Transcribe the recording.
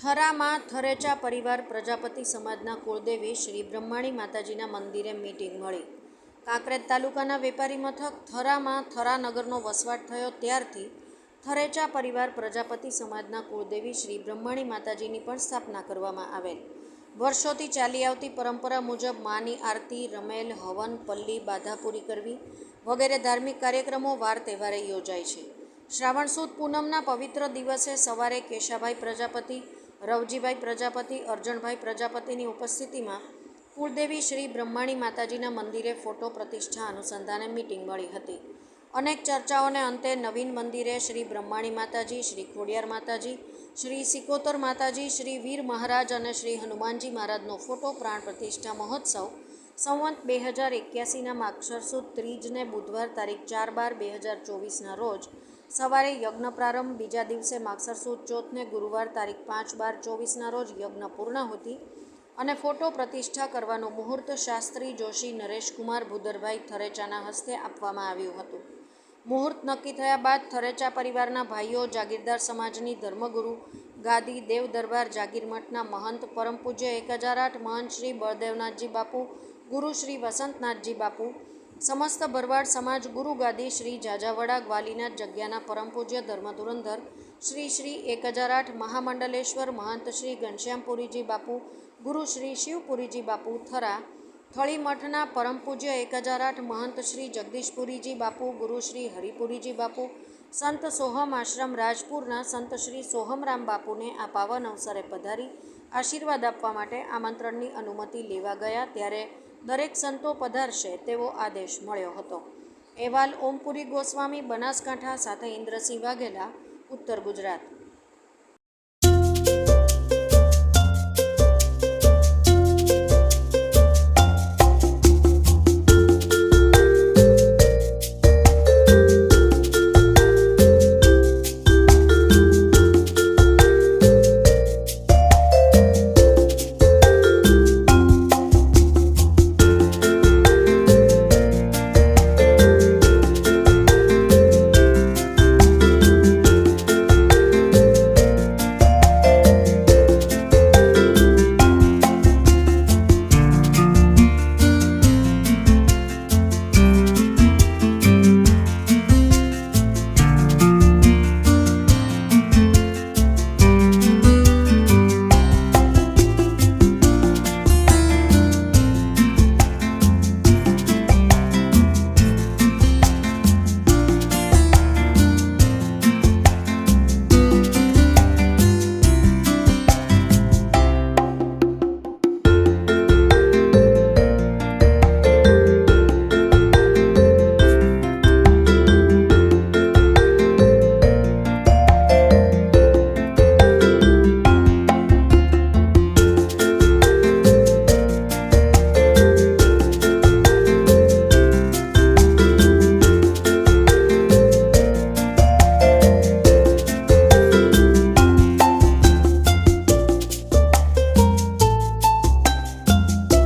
થરામાં થરેચા પરિવાર પ્રજાપતિ સમાજના કુળદેવી શ્રી બ્રહ્માણી માતાજીના મંદિરે મીટિંગ મળી. કાંકરેજ તાલુકાના વેપારી મથક થરામાં થરા નગરનો વસવાટ થયો ત્યારથી થરેચા પરિવાર પ્રજાપતિ સમાજના કુળદેવી શ્રી બ્રહ્માણી માતાજીની પણ સ્થાપના કરવામાં આવેલ. વર્ષોથી ચાલી આવતી પરંપરા મુજબ માની આરતી, રમેલ, હવન, પલ્લી, બાધાપૂરી કરવી વગેરે ધાર્મિક કાર્યક્રમો વાર તહેવારે યોજાય છે. શ્રાવણ સુદ પૂનમના પવિત્ર દિવસે સવારે કેશાભાઈ પ્રજાપતિ રવજીભાઈ પ્રજાપતિ અર્જણભાઈ પ્રજાપતિની ઉપસ્થિતિમાં કુળદેવી શ્રી બ્રહ્માણી માતાજીના મંદિરે ફોટો પ્રતિષ્ઠા અનુસંધાને મીટિંગ મળી હતી. અનેક ચર્ચાઓને અંતે નવીન મંદિરે શ્રી બ્રહ્માણી માતાજી, શ્રી ખોડિયાર માતાજી, શ્રી સિકોતર માતાજી, શ્રી વીર મહારાજ અને શ્રી હનુમાનજી મહારાજનો ફોટો પ્રાણ પ્રતિષ્ઠા મહોત્સવ સંવંત બે હજાર એક્યાસીના માક્ષર સુદ ત્રીજને બુધવાર તારીખ ચાર બાર બે હજાર ચોવીસના રોજ સવારે યજ્ઞ પ્રારંભ, બીજા દિવસે માક્ષર સુદ ચોથને ગુરુવાર તારીખ પાંચ બાર ચોવીસના રોજ યજ્ઞ પૂર્ણ હતી અને ફોટો પ્રતિષ્ઠા કરવાનો મુહૂર્ત શાસ્ત્રી જોશી નરેશકુમાર ભૂદરભાઈ થરેચાના હસ્તે આપવામાં આવ્યું હતું. મુહૂર્ત નક્કી થયા બાદ થરેચા પરિવારના ભાઈઓ, જાગીરદાર સમાજની ધર્મગુરુ ગાદી દેવ દરબાર જાગીર મહંત પરમ પૂજ્ય એક હજાર આઠ મહંત શ્રી બળદેવનાથજી બાપુ, ગુરુ શ્રી વસંતનાથજી બાપુ સમસ્ત ભરવાડ સમાજ ગુરુ ગાદી શ્રી જાજાવડા ગ્વાલીનાથ જગ્યાના પરમ પૂજ્ય ધર્મધુરંધર શ્રી શ્રી એક હજાર આઠ મહામંડલેશ્વર મહંત શ્રી ઘનશ્યામપુરીજી બાપુ, ગુરુ શ્રી શિવપુરીજી બાપુ થરા, થળી મઠના પરમ પૂજ્ય એક હજાર આઠ મહંત શ્રી જગદીશપુરીજી બાપુ, ગુરુ શ્રી હરિપુરીજી બાપુ, સંત સોહમ આશ્રમ રાજપુરના સંત શ્રી સોહમરામ બાપુને આ પાવન અવસરે પધારી આશીર્વાદ આપવા માટે આમંત્રણની અનુમતિ લેવા ગયા. ત્યારે દરેક સંતો પધારશે તેવો આદેશ મળ્યો હતો. અહેવાલ ઓમપુરી ગોસ્વામી બનાસકાંઠા સાથે ઇન્દ્રસિંહ વાઘેલા, ઉત્તર ગુજરાત.